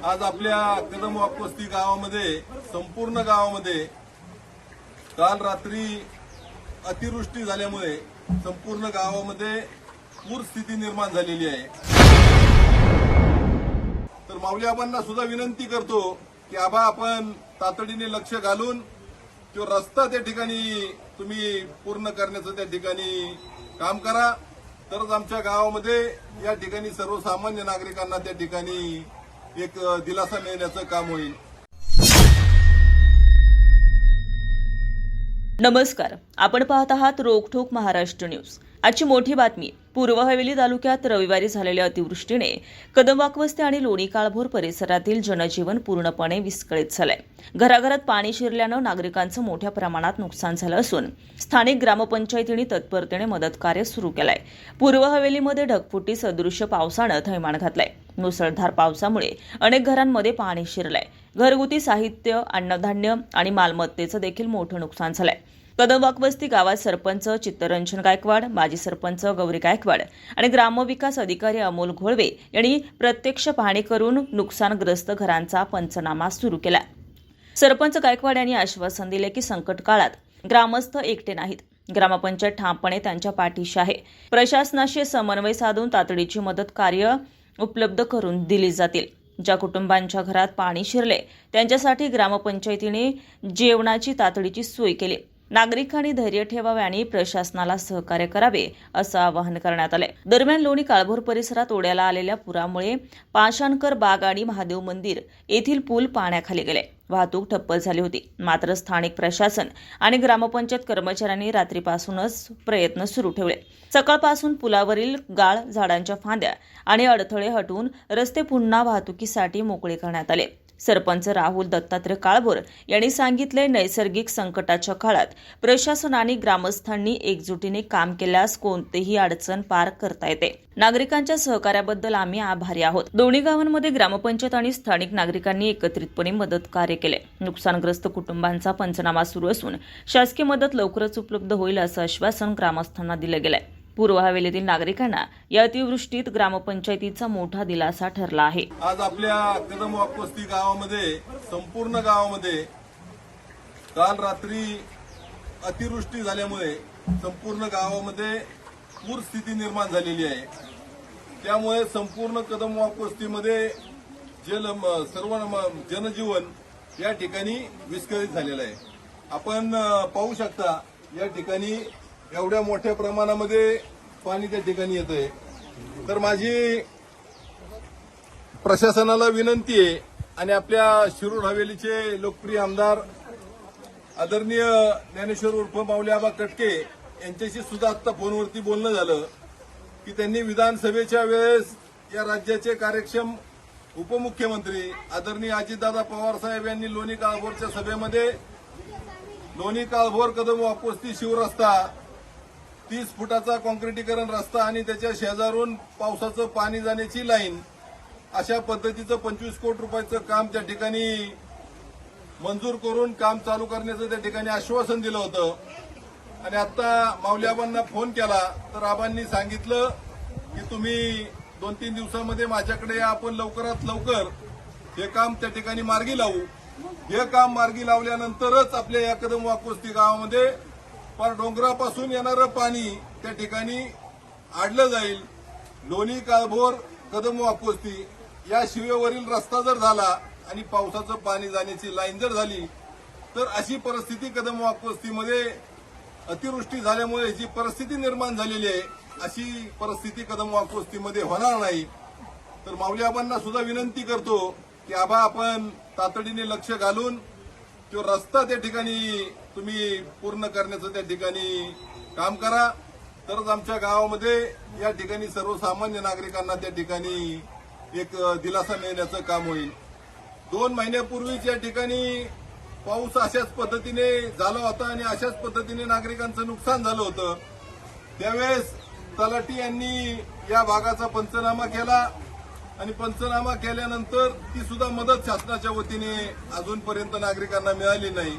आज आपल्या कदम वापस्ती गावामध्ये संपूर्ण गावामध्ये काल रात्री अतिवृष्टी झाल्यामुळे संपूर्ण गावामध्ये पूर स्थिती निर्माण झालेली आहे. तर माऊली आबांना सुद्धा विनंती करतो की आबा आपण तातडीने लक्ष घालून तो रस्ता त्या ठिकाणी तुम्ही पूर्ण करण्याचं त्या ठिकाणी काम करा. तरच आमच्या गावामध्ये या ठिकाणी सर्वसामान्य नागरिकांना त्या ठिकाणी एक दिलासा मिळण्याचं काम होईल. नमस्कार. आपण पाहत आहात रोखोक महाराष्ट्र न्यूज. आजची मोठी बातमी. पूर्व हवेली तालुक्यात रविवारी झालेल्या अतिवृष्टीने कदमवाकवस्ती आणि लोणी काळभोर परिसरातील जनजीवन पूर्णपणे विस्कळीत झालंय. घराघरात पाणी शिरल्यानं नागरिकांचं मोठ्या प्रमाणात नुकसान झालं असून स्थानिक ग्रामपंचायतींनी तत्परतेने मदत कार्य सुरू केलंय. पूर्व हवेलीमध्ये ढगफुटी सदृश्य पावसानं थैमान घातलंय. मुसळधार पावसामुळे अनेक घरांमध्ये पाणी शिरलंय. घरगुती साहित्य अन्नधान्य आणि मालमत्तेचं देखील मोठं नुकसान झालंय. कदमवाकवस्ती गावात सरपंच चित्तरंजन गायकवाड माजी सरपंच गौरी गायकवाड आणि ग्रामविकास अधिकारी अमोल घोळवे यांनी प्रत्यक्ष पाहणी करून नुकसानग्रस्त घरांचा पंचनामा सुरू केला. सरपंच गायकवाड यांनी आश्वासन दिले की संकट काळात ग्रामस्थ एकटे नाहीत. ग्रामपंचायत ठामपणे त्यांच्या पाठीशी आहे. प्रशासनाशी समन्वय साधून तातडीची मदत कार्य उपलब्ध करून दिली जातील. ज्या कुटुंबांच्या घरात पाणी शिरले त्यांच्यासाठी ग्रामपंचायतीने जेवणाची तातडीची सोय केली. नागरिकांनी धैर्य ठेवावे आणि प्रशासनाला सहकार्य करावे असं आवाहन करण्यात आलंय. दरम्यान लोणी काळभोर परिसरात ओढ्याला आलेल्या पुरामुळे पाषाणकर बाग आणि महादेव मंदिर येथील पूल पाण्याखाली गेले. वाहतूक ठप्प झाली होती. मात्र स्थानिक प्रशासन आणि ग्रामपंचायत कर्मचाऱ्यांनी रात्रीपासूनच प्रयत्न सुरू ठेवले. सकाळपासून पुलावरील गाळ झाडांच्या फांद्या आणि अडथळे हटवून रस्ते पुन्हा वाहतुकीसाठी मोकळे करण्यात आले. सरपंच राहुल दत्तात्रय काळभोर यांनी सांगितले नैसर्गिक संकटाच्या काळात प्रशासन आणि ग्रामस्थांनी एकजुटीने काम केल्यास कोणतेही अडचण पार करता येते. नागरिकांच्या सहकार्याबद्दल आम्ही आभारी आहोत. दोन्ही गावांमध्ये ग्रामपंचायत आणि स्थानिक नागरिकांनी एकत्रितपणे मदत कार्य केले. नुकसानग्रस्त कुटुंबांचा पंचनामा सुरू असून शासकीय मदत लवकरच उपलब्ध होईल असं आश्वासन ग्रामस्थांना दिलं गेलंय. पूर्व हवेलीतील नागरिकांना या अतिवृष्टीत ग्रामपंचायतीचा मोठा दिलासा ठरला आहे. आज आपल्या कदम वापस्ती गावामध्ये संपूर्ण गावामध्ये काल रात्री अतिवृष्टी झाल्यामुळे संपूर्ण गावामध्ये पूर स्थिती निर्माण झालेली आहे. त्यामुळे संपूर्ण कदम वापस्तीमध्ये जल सर्व म- जनजीवन या ठिकाणी विस्कळीत झालेलं आहे. आपण पाहू शकता या ठिकाणी एवढ्या मोठ्या प्रमाणामध्ये पाणी त्या ठिकाणी येत आहे तर माझी प्रशासनाला विनंती आहे आणि आपल्या शिरूर हवेलीचे लोकप्रिय आमदार आदरणीय ज्ञानेश्वर उर्फ माऊली आबा कटके यांच्याशी सुद्धा आता फोनवरती बोलणं झालं की त्यांनी विधानसभेच्या वेळेस या राज्याचे कार्यक्षम उपमुख्यमंत्री आदरणीय अजितदादा पवार साहेब यांनी लोणी काळभोरच्या सभेमध्ये लोणी काळभोर कदम वापवस्ती शिवरस्ता तीस फुटाचा कॉन्क्रिटीकरण रस्ता आणि त्याच्या शेजारून पावसाचं पाणी जाण्याची लाईन अशा पद्धतीचं पंचवीस कोटी रुपयाचं काम त्या ठिकाणी मंजूर करून काम चालू करण्याचं त्या ठिकाणी आश्वासन दिलं होतं. आणि आता माऊल्याबांना फोन केला तर आबांनी सांगितलं की तुम्ही दोन तीन दिवसामध्ये माझ्याकडे आपण लवकरात लवकर हे काम त्या ठिकाणी मार्गी लावू. हे काम मार्गी लावल्यानंतरच आपल्या या कदम वाकोस्ती गावामध्ये पण डोंगरापासून येणारं पाणी त्या ठिकाणी आडलं जाईल. लोणी काळभोर कदम वाकोस्ती या शिवेवरील रस्ता जर झाला आणि पावसाचं पाणी जाण्याची लाईन जर झाली तर अशी परिस्थिती कदम वाकोस्तीमध्ये अतिवृष्टी झाल्यामुळे जी परिस्थिती निर्माण झालेली आहे अशी परिस्थिती कदम वाकोस्तीमध्ये होणार नाही. तर माऊली आबांना सुद्धा विनंती करतो की आबा आपण तातडीने लक्ष घालून तो रस्ता त्या ठिकाणी तुम्ही पूर्ण करण्याचं त्या ठिकाणी काम करा. तरच आमच्या गावामध्ये या ठिकाणी सर्वसामान्य नागरिकांना त्या ठिकाणी एक दिलासा मिळण्याचं काम होईल. दोन महिन्यापूर्वीच या ठिकाणी पाऊस अशाच पद्धतीने झाला होता आणि अशाच पद्धतीने नागरिकांचं नुकसान झालं होतं. त्यावेळेस तलाटी यांनी या भागाचा पंचनामा केला आणि पंचनामा केल्यानंतर ती सुद्धा मदत शासनाच्या वतीने अजूनपर्यंत नागरिकांना मिळाली नाही.